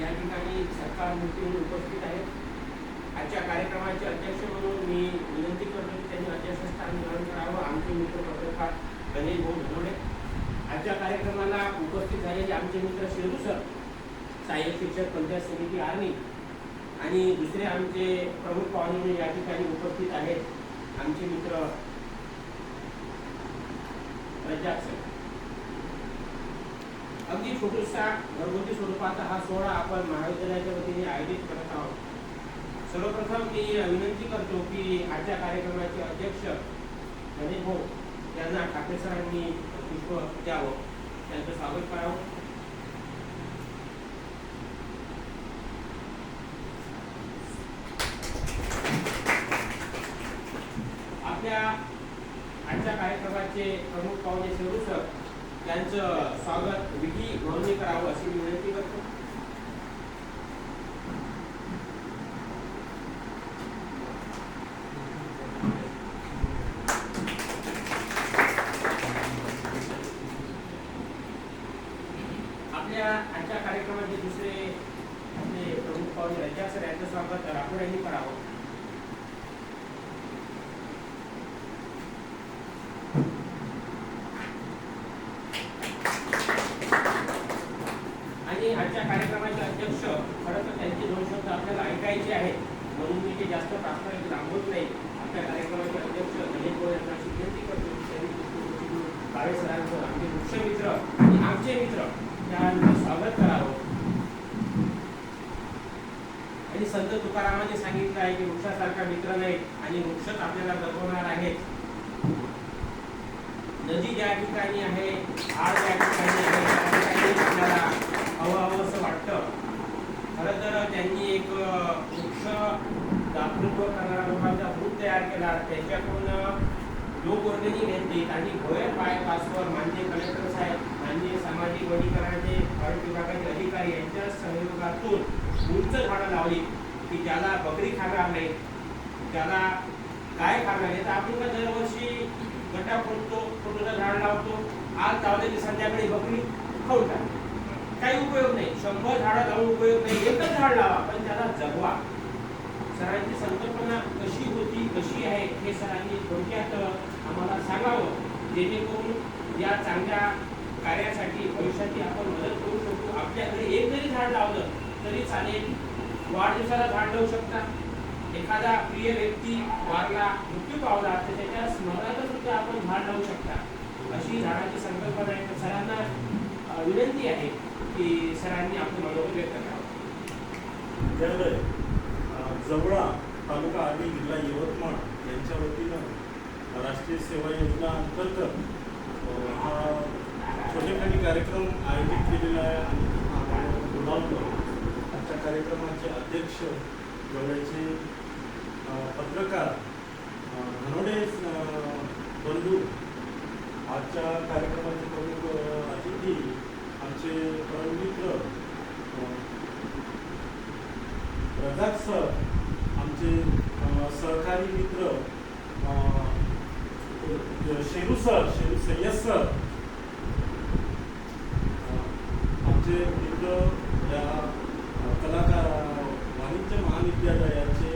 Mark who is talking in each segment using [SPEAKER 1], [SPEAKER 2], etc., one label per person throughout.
[SPEAKER 1] या ठिकाणी सरकार मूर्ती म्हणून उपस्थित आहेत. आजच्या कार्यक्रमाचे अध्यक्ष म्हणून मी विनंती करतो की त्यांनी अध्यक्षस्थान ग्रहण करावं. आमचे मित्र पत्रकार गणेश भाऊ धनवडे आजच्या कार्यक्रमाला उपस्थित झालेले आमचे मित्र शेरू सर सहाय्यक शिक्षक पंचायत समिती आर्मी आणि दुसरे आमचे प्रमुख पाहुणे म्हणून या ठिकाणी उपस्थित आहेत. आमचे मित्र प्रजाप सर. अगदी छोटूसा घरगुती स्वरूपाचा हा सोहळा आपण महाविद्यालयाच्या वतीने आयोजित करत आहोत. सर्वप्रथम मी विनंती करतो की आजच्या कार्यक्रमाचे अध्यक्ष गणेश भाऊ यांना ठाकरे सरांनी पुष्प द्यावं. त्यांचं स्वागत करावं आपल्या आजच्या कार्यक्रमाचे प्रमुख पाहुणे शेरू सर यांचं स्वागत विधी म्हणून करावं अशी मी विनंती करतो आपल्या आजच्या कार्यक्रमाचे दुसरे आपले प्रमुख पाहुणे रजा सर यांचं स्वागत राठोड यांनी करावं आणि आजच्या कार्यक्रमाचे अध्यक्ष खरं तर त्यांचे दोन शब्द आपल्याला ऐकायचे आहेत म्हणून मी ते जास्त प्रास्ताविक लांबवत नाही आपल्या कार्यक्रमाचे अध्यक्ष गणेश भाऊ यांना अशी विनंती करतो की त्यांनी पुष्पगुच्छ काळे सरांचं आमचे मुख्य मित्र आणि आमचे मित्र यांचं स्वागत करावं आणि संत तुकारामाने सांगितलं आहे की वृक्षासारखा मित्र नाही आणि वृक्षच आपल्याला जगवणार आहेत नदी ज्या ठिकाणी आहे आड ज्या ठिकाणी आहे त्या ठिकाणी आपल्याला हवं हवं असं वाटतं. खरं तर त्यांनी एक वृक्ष दातृत्व करणारा लोकांचा ग्रुप तयार केला. त्यांच्याकडून लोकवर्गणी घेतली. आणि भोयर बायपासवर माननीय कलेक्टर साहेब माननीय सामाजिक वनीकरणाचे फॉरेस्ट विभागाचे अधिकारी यांच्या सहयोगातून उंच झाडं लावली की ज्याला बकरी खाणार नाही त्याला काय खाणार नाही. तर आपण दरवर्षी पट्ट्या फोडतो फोटोचं झाड लावतो. आज लावले की संध्याकाळी बकरी खाऊन काही उपयोग नाही. शंभर झाडं लावून उपयोग नाही. एकच झाड लावा पण त्याला जगवा. सरांची संकल्पना कशी होती कशी आहे हे सरांनी थोडक्यात आम्हाला सांगावं. जेणेकरून या चांगल्या कार्यासाठी भविष्याची आपण मदत करू शकतो. आपल्याकडे एक जरी झाड लावलं तरी चालेल. वाढदिवसाला झाड लावू शकता. एखादा प्रिय व्यक्ती वारला मृत्यू पावला तर त्याच्या स्मरणात सुद्धा आपण झाड लावू शकता. अशी झाडाची संकल्पना आहे. तर सरांना विनंती आहे की सरांनी आपलं मनोगत व्यक्त करावं.
[SPEAKER 2] त्यामुळे जवळा तालुका आणि जिल्हा यवतमाळ यांच्या वतीनं राष्ट्रीय सेवा योजना अंतर्गत हा छोटेखानी कार्यक्रम आयोजित केलेला आहे आणि आपण आजच्या कार्यक्रमाचे अध्यक्ष जवळचे पत्रकार अ, बंधू आजच्या कार्यक्रमाचे प्रमुख अतिथी आमचे परममित्र अ, रजाक सर आमचे सहकारी मित्र शेरू सर शेरू सय्यद सर आमचे मित्र या कलाकार वाणिज्य महाविद्यालयाचे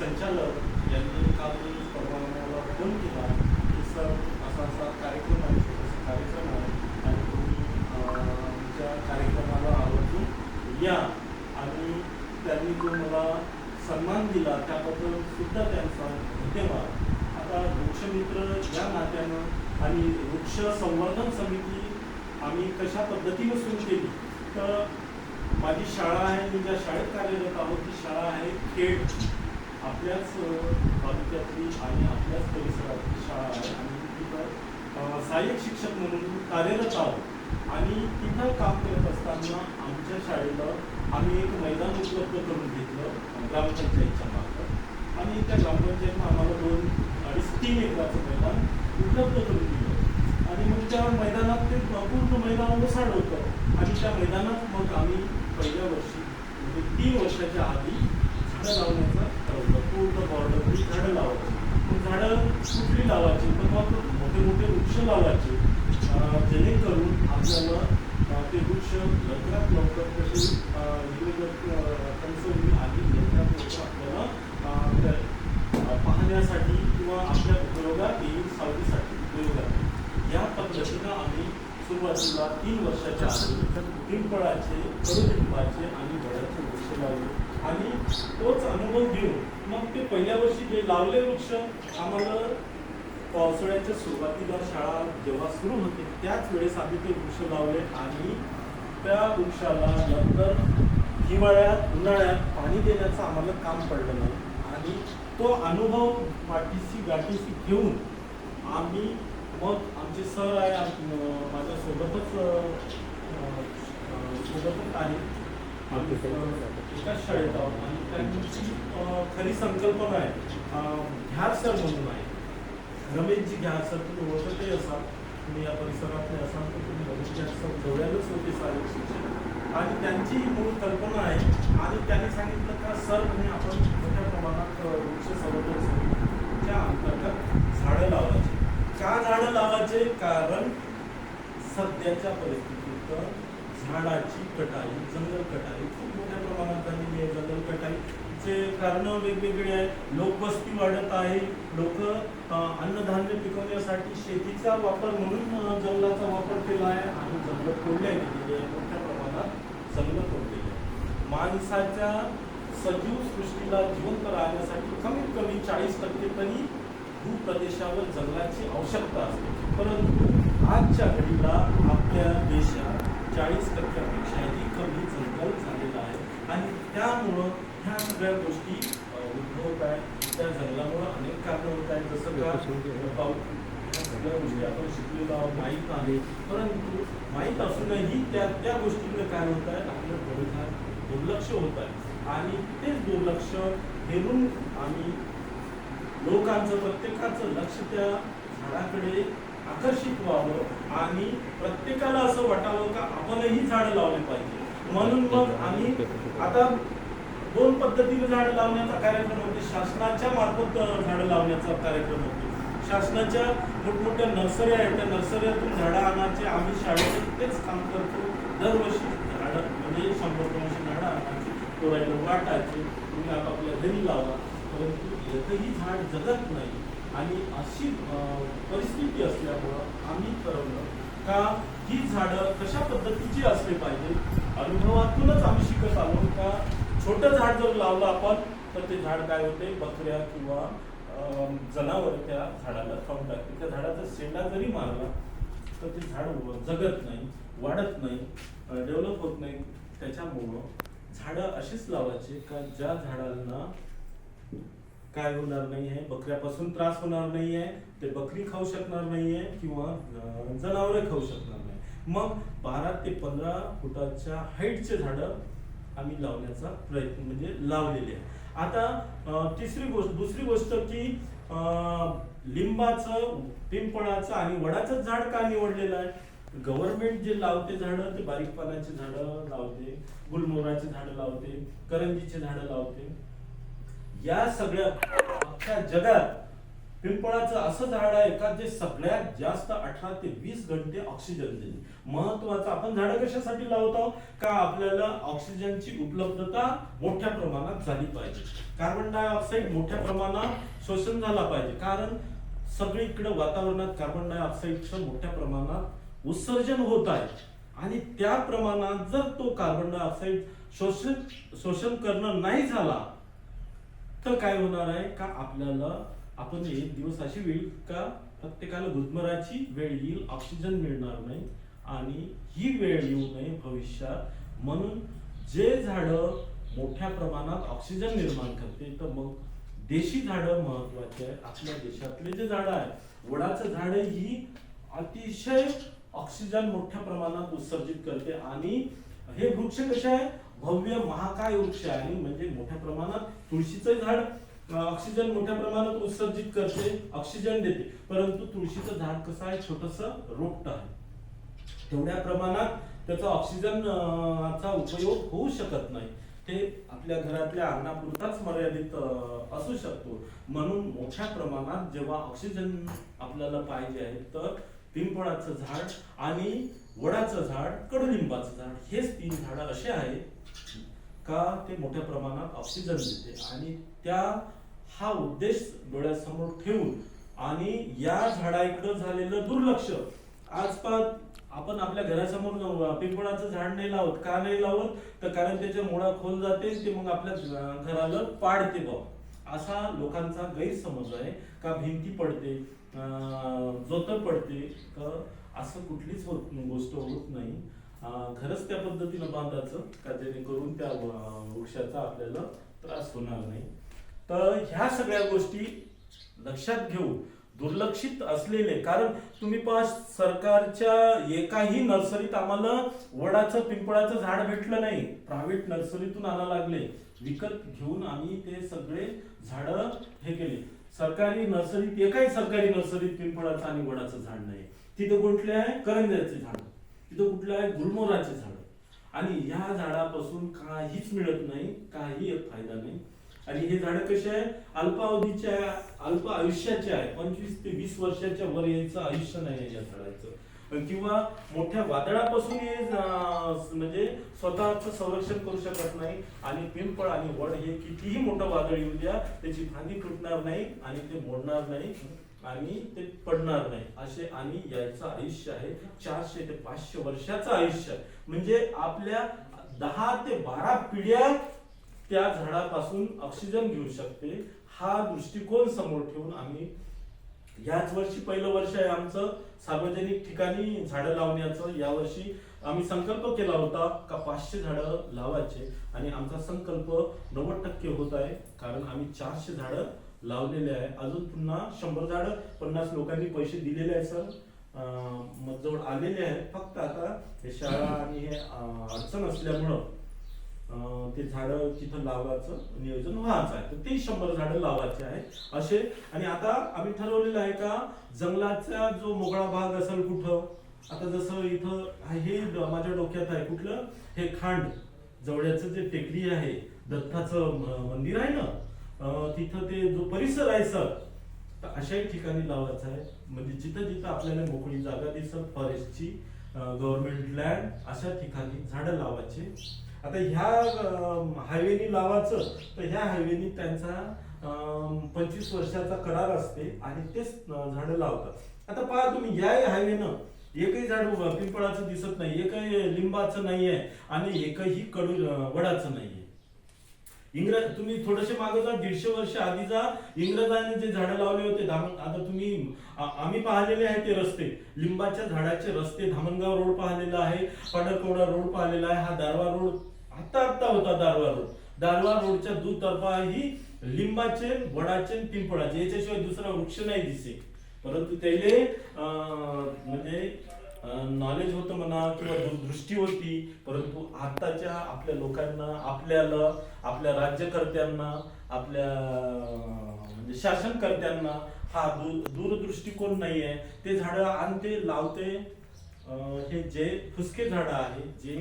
[SPEAKER 2] संचालक यांनी काल परवान्याला फोन केला की सर असा असा कार्यक्रम आहे छोटासा कार्यक्रम आहे आणि तुम्ही अ, आमच्या कार्यक्रमाला आवर्जून या आणि त्यांनी जो मला सन्मान दिला त्याबद्दल सुद्धा त्यांचा धन्यवाद आता वृक्षमित्र या नात्यानं आणि वृक्ष संवर्धन समिती आम्ही कशा पद्धतीनं सुरू केली तर माझी शाळा आहे मी ज्या शाळेत कार्यरत आहोत ती शाळा आहे. थेट आपल्याच तालुक्यातली आणि आपल्याच परिसरातली शाळा आहे. आणि तिथं सहाय्यक शिक्षक म्हणून कार्यरत आहोत. आणि तिथं काम करत असताना आमच्या शाळेला आम्ही एक मैदान उपलब्ध करून घेतलं ग्रामपंचायतच्या मार्फत. आणि त्या ग्रामपंचायतनं आम्हाला दोन अडीच तीन एकराचं मैदान उपलब्ध करून दिलं. आणि मग त्या मैदानात ते पूर्ण मैदान ओसाड होतं. आणि त्या मैदानात मग आम्ही पहिल्या वर्षी तीन वर्षाच्या आधी झाडं लावण्याचा ठरवलं पूर्ण बॉर्डरवरती झाडं लावायची. मग झाडं कुठली लावायची? पण मग मोठे मोठे वृक्ष लावायचे. जेणेकरून आपल्याला ते वृक्ष लवकरात लवकर कसे कन्सर्न हिरवेगार, लवकरात लवकर आपल्याला पाहण्यासाठी किंवा आपल्या उपयोगात येईल सावलीसाठी उपयोगात येईल. या पद्धतीनं आम्ही सुरुवातीला तीन वर्षाच्या आधी पिंपळाचे कडुलिंबाचे आणि वडाचे वृक्ष लावले. आणि तोच अनुभव घेऊन मग ते पहिल्या वर्षी जे लावले वृक्ष आम्हाला पावसाळ्याच्या सुरुवातीला शाळा जेव्हा सुरू होते त्याच वेळेस आम्ही ते वृक्ष लावले आणि त्या वृक्षाला नंतर हिवाळ्यात उन्हाळ्यात पाणी देण्याचं आम्हाला काम पडलं नाही. आणि तो अनुभव माटीशी गाठीशी घेऊन आम्ही मग आमचे सर आहे माझ्या सोबतच सोबतच आहे. एकाच शाळेत आहोत. आणि त्यांची खरी संकल्पना आहे. अं, घ्यार सर म्हणून आहे. रमेशजी घ्यार सर तुम्ही ओळखतही असाल. तुम्ही या परिसरातले असाल तर तुम्ही रमेश घ्यार सर जवळच होते शिक्षक आणि त्यांची ही मूळ कल्पना आहे. आणि त्यांनी सांगितलं का सर म्हणे आपण मोठ्या प्रमाणात वृक्ष संवर्धन समितीच्या अंतर्गत झाडं लावायची. का झाडं लावायचे? कारण सध्याच्या परिस्थितीत झाडाची कटाई जंगल कटाई खूप मोठ्या प्रमाणात झालेली आहे जंगल कटाईचे कारण वेगवेगळे आहे लोकवस्ती वाढत आहे. लोक अन्नधान्य पिकवण्यासाठी शेतीचा वापर म्हणून जंगलाचा वापर केला आहे आणि जंगल तोडले गेलेले आहे म्हणजे मोठ्या प्रमाणात जंगल तोडलेले आहे माणसाच्या सजीव सृष्टीला जिवंत राहण्यासाठी कमीत कमी चाळीस टक्के तरी भूप्रदेशावर जंगलाची आवश्यकता असते. परंतु आजच्या घडीला आपल्या देशात चाळीस टक्क्यापेक्षाही कमी जंगल झालेलं आहे. आणि त्यामुळं ह्या सगळ्या गोष्टी उद्भवत आहेत. त्या जंगलामुळं अनेक कारणं होत आहेत. जसं का ह्या सगळ्या गोष्टी आपण शिकलेलो आहोत. माहीत आहे. परंतु माहीत असूनही त्या त्या गोष्टींकडे काय होत आहे आपलं दुर्लक्ष होत आहे. आणि तेच दुर्लक्ष हेरून आम्ही लोकांचं प्रत्येकाचं लक्ष त्या झाडाकडे आकर्षित व्हावं आणि प्रत्येकाला असं वाटावं का आपणही झाडं लावले पाहिजे. म्हणून मग आम्ही आता दोन पद्धतीने झाडं लावण्याचा कार्यक्रम होते. शासनाच्या मार्फत झाड झाडं लावण्याचा कार्यक्रम होतो. शासनाच्या मोठमोठ्या नर्सऱ्या आहेत. त्या नर्सऱ्यातून झाडं आणायचे. आम्ही शाळेत तेच काम करतो. दरवर्षी झाडं म्हणजे शंभर दोनशे झाडं आणायची. तोडायला वाटायचे. तुम्ही आपापल्या घरी लावा. परंतु एकही झाड जगत नाही. आणि अशी परिस्थिती असल्यामुळं आम्ही ठरवलं का ही झाडं कशा पद्धतीची असली पाहिजे? अनुभवातूनच आम्ही शिकत आलो का छोटं झाड जर लावलं आपण तर ते झाड काय होते? बकऱ्या किंवा जनावर त्या झाडाला खाऊन टाकते त्या झाडाचा शेंडा जरी मारला तर ते झाड जगत नाही वाढत नाही डेव्हलप होत नाही. त्याच्यामुळं झाडं अशीच लावायचे का ज्या झाडांना काय होणार नाही आहे बकऱ्यापासून त्रास होणार नाही आहे ते बकरी खाऊ शकणार नाही आहे किंवा जनावरे खाऊ शकणार नाही. मग बारा ते पंधरा फुटाच्या हाईटचे झाडं आम्ही लावण्याचा प्रयत्न म्हणजे लावलेले आहे आता तिसरी गोष्ट दुसरी गोष्ट की लिंबाचं पिंपळाचं आणि वडाचं झाड का निवडलेलं आहे? गव्हर्नमेंट जे लावते झाडं ते बारीक पानाची झाडं लावते गुलमोहराची झाडं लावते करंजीची झाडं लावते. या सगळ्या अख्ख्या जगात पिंपळाचं असं झाड आहे का जे सगळ्यात जास्त अठरा ते वीस घंटे ऑक्सिजन देते? महत्वाचं आपण झाडं कशासाठी लावतो? का आपल्याला ऑक्सिजनची उपलब्धता मोठ्या प्रमाणात झाली पाहिजे? कार्बन डायऑक्साईड मोठ्या प्रमाणात शोषण झाला पाहिजे. कारण सगळीकडे वातावरणात कार्बन डायऑक्साईडचं मोठ्या प्रमाणात उत्सर्जन होत आहे. आणि त्या प्रमाणात जर तो कार्बन डायऑक्साईड शोषण शोषण करणं नाही झाला तर काय होणार आहे का आपल्याला आपण एक दिवस अशी वेळ का प्रत्येकाला गुदमराची वेळ येईल ऑक्सिजन मिळणार नाही आणि ही वेळ येऊ नये भविष्यात. म्हणून जे झाडं मोठ्या प्रमाणात ऑक्सिजन निर्माण करते तर मग देशी झाडं महत्त्वाचे आहे आपल्या देशातले जे झाडं आहे वडाचं झाड ही अतिशय ऑक्सिजन मोठ्या प्रमाणात उत्सर्जित करते. आणि हे वृक्ष कसे आहे? भव्य महाकाय वृक्ष आहे. आणि म्हणजे मोठ्या प्रमाणात तुळशीचं झाड ऑक्सिजन मोठ्या प्रमाणात उत्सर्जित करते ऑक्सिजन देते. परंतु तुळशीचं झाड कसं आहे? छोटस रोपट आहे. तेवढ्या प्रमाणात त्याचा ऑक्सिजन चा उपयोग होऊ शकत नाही. ते आपल्या घरातल्या अन्नापुरताच मर्यादित असू शकतो. म्हणून मोठ्या प्रमाणात जेव्हा ऑक्सिजन आपल्याला पाहिजे आहे तर पिंपळाचं झाड आणि वडाचं झाड कडुलिंबाचं झाड हेच तीन झाडं असे आहेत का ते मोठ्या प्रमाणात ऑक्सिजन देते? आणि त्या हा उद्देश डोळ्यासमोर ठेवून आणि या झाडाइकडं झालेलं दुर्लक्ष. आज आपण आपल्या घरासमोर पिंपळाचं झाड नाही लावत का नाही लावत? तर कारण त्याच्या मुळा खोल जाते ते मग आपल्या घराला पाडते बा. असा लोकांचा गैरसमज आहे. का भिंती पडते अं, पडते का असं कुठलीच होत गोष्ट होत नाही. खरंच त्या पद्धतीनं बांधायचं का जेणेकरून त्या वृक्षाचा आपल्याला त्रास होणार नाही. तर ह्या सगळ्या गोष्टी लक्षात घेऊन दुर्लक्षित असलेले कारण तुम्ही पहा सरकारच्या एकाही नर्सरीत आम्हाला वडाचं पिंपळाचं झाड भेटलं नाही. प्रायव्हेट नर्सरीतून आणा लागले. विकत घेऊन आम्ही ते सगळे झाड हे केले. सरकारी नर्सरीत एकाही सरकारी नर्सरीत पिंपळाचं आणि वडाचं झाड नाही. तिथं कुठले आहे करंजाचे झाड. तिथं कुठलं आहे? गुलमोहराचे झाड. आणि ह्या झाडापासून काहीच मिळत नाही काही फायदा नाही. आणि हे झाड कसे आहे? अल्पावधीच्या अल्प आयुष्याचे आहे. पंचवीस ते वीस वर्षाच्या वर यायचं आयुष्य नाही या झाडाचं. किंवा मोठ्या वादळापासून हे म्हणजे स्वतःच संरक्षण करू शकत नाही. आणि पिंपळ आणि वड हे कितीही मोठं वादळ येऊ द्या त्याची फांदी तुटणार नाही आणि ते मोडणार नाही. आणि ते पडणार नाही. असे आणि याचं आयुष्य आहे. चारशे ते पाचशे वर्षाचं आयुष्य. म्हणजे आपल्या दहा ते बारा पिढ्या त्या झाडापासून ऑक्सिजन घेऊ शकते. हा दृष्टिकोन समोर ठेवून आम्ही याच वर्षी पहिलं वर्ष आहे आमचं. सार्वजनिक ठिकाणी झाडं लावण्याचं. यावर्षी आम्ही संकल्प केला होता का पाचशे झाडं लावायचे. आणि आमचा संकल्प नव्वद टक्के होत आहे. कारण आम्ही चारशे झाडं लावलेले आहे. अजून पुन्हा शंभर झाडं पन्नास लोकांनी पैसे दिलेले आहे सर. मग जवळ आलेले आहेत. फक्त आता हे शाळा आणि हे अडचण असल्यामुळं ते झाडं तिथं लावायचं नियोजन व्हायचं आहे. तर ते शंभर झाडं लावायचे आहे असे. आणि आता आम्ही ठरवलेलं आहे का जंगलाचा जो मोकळा भाग असेल कुठं आता जसं इथं हे माझ्या डोक्यात आहे कुठलं हे खांड जवळ्याचं जे टेकडी आहे दत्ताचं मंदिर आहे ना तिथं ते जो परिसर आहे सर तर अशाही ठिकाणी लावायचं आहे. म्हणजे जिथं जिथं आपल्याला मोकळी जागा दिसत फॉरेस्टची गव्हर्नमेंट लँड अशा ठिकाणी झाडं लावायचे. आता ह्या हायवेनी लावायचं तर ह्या हायवेनी त्यांचा पंचवीस वर्षाचा करार असते आणि तेच झाडं लावतात. आता पहा तुम्ही या हायवेनं एकही झाड पिंपळाचं दिसत नाही एकही लिंबाचं आहे आणि एकही कडू अं, वडाचं आहे इंग्रज तुम्ही थोडेसे मागे जा दीडशे वर्ष आधी जा. इंग्रजांनी जे झाडं लावले होते धामण आता तुम्ही आम्ही पाहिलेले आहे ते रस्ते. लिंबाच्या झाडाचे रस्ते धामणगाव रोड पाहिलेला आहे पांढरकवडा रोड पाहिलेला आहे हा दारवा रोड आत्ता आत्ता होता दारवा रोड. दारवा रोडच्या दुतर्फा ही लिंबाचे वडाचे पिंपळाचे याच्याशिवाय दुसरा वृक्ष नाही दिसे परंतु त्याले म्हणजे नॉलेज होतं म्हणा किंवा दूरदृष्टी होती परंतु आताच्या आपल्या लोकांना आपल्याला आपल्या राज्यकर्त्यांना आपल्या म्हणजे शासनकर्त्यांना हा दूर दूरदृष्टिकोन नाही आहे ते झाडं आणते लावते. हे जे फुसके झाडं आहे जे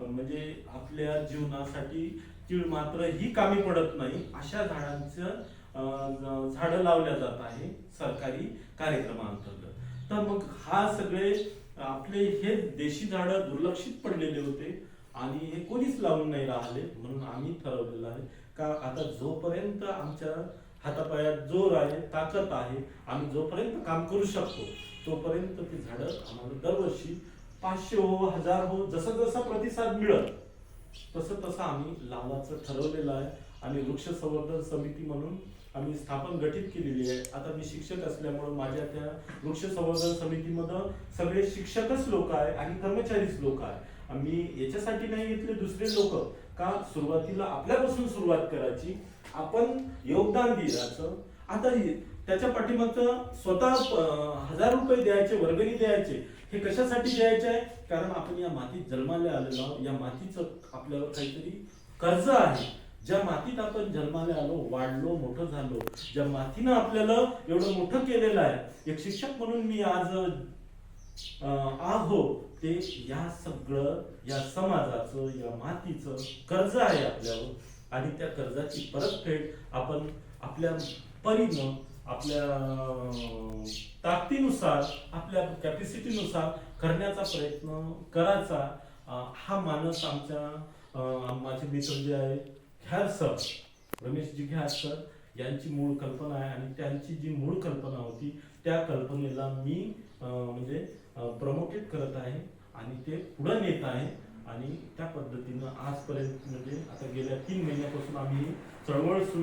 [SPEAKER 2] म्हणजे आपल्या जीवनासाठी तीळ मात्र ही कामी पडत नाही अशा झाडांचं झाडं लावल्या जात आहे सरकारी कार्यक्रमाअंतर्गत तर मग हा सगळे आपले हे देशी झाडं दुर्लक्षित पडलेले होते आणि हे कोणीच लावून नाही राहिले म्हणून आम्ही ठरवलेलं आहे का आता जोपर्यंत आमच्या हातापायात जोर आहे ताकद आहे आम्ही जोपर्यंत काम करू शकतो तोपर्यंत ती झाडं आम्हाला दरवर्षी पाचशे हो हजार हो जसा जसा प्रतिसाद मिळत तसं तसं आम्ही लावायचं ठरवलेलं आहे. आणि वृक्ष संवर्धन समिती म्हणून आम्ही स्थापन गठीत केलेली आहे. आता मी शिक्षक असल्यामुळे माझ्या त्या वृक्ष संवर्धन समितीमध्ये सगळे शिक्षकच लोक आहे आणि कर्मचारीच लोक आहे. आम्ही याच्यासाठी नाही घेतले दुसरे लोक का सुरुवातीला आपल्यापासून सुरुवात करायची? आपण योगदान दिलाचं आता हे- त्याच्या पाठीमागचं स्वतः हजार रुपये द्यायचे वर्गणी द्यायचे हे कशासाठी द्यायचे आहे? कारण आपण या मातीत जन्माला आलेलो आहोत. या मातीचं आपल्यावर काहीतरी कर्ज आहे. ज्या मातीत आपण जन्माला आलो वाढलो मोठं झालो ज्या मातीनं आपल्याला एवढं मोठं केलेलं आहे एक शिक्षक म्हणून मी आज आहो ते या सगळं या समाजाचं या मातीचं कर्ज आहे आपल्यावर. आणि त्या कर्जाची परतफेड आपण आपल्या परीनं आपल्या ताकदीनुसार आपल्या कॅपॅसिटीनुसार करण्याचा प्रयत्न करायचा. हा मानस आमच्या माझे मित्र जे आहे ह्या सर रमेशजी घ्या सर यांची मूळ कल्पना आहे आणि त्यांची जी मूळ कल्पना होती त्या कल्पनेला मी म्हणजे प्रमोटेड करत आहे आणि ते पुढे नेत आहे आणि त्या पद्धतीनं आजपर्यंत म्हणजे आता गेल्या तीन महिन्यापासून आम्ही चळवळ सुरू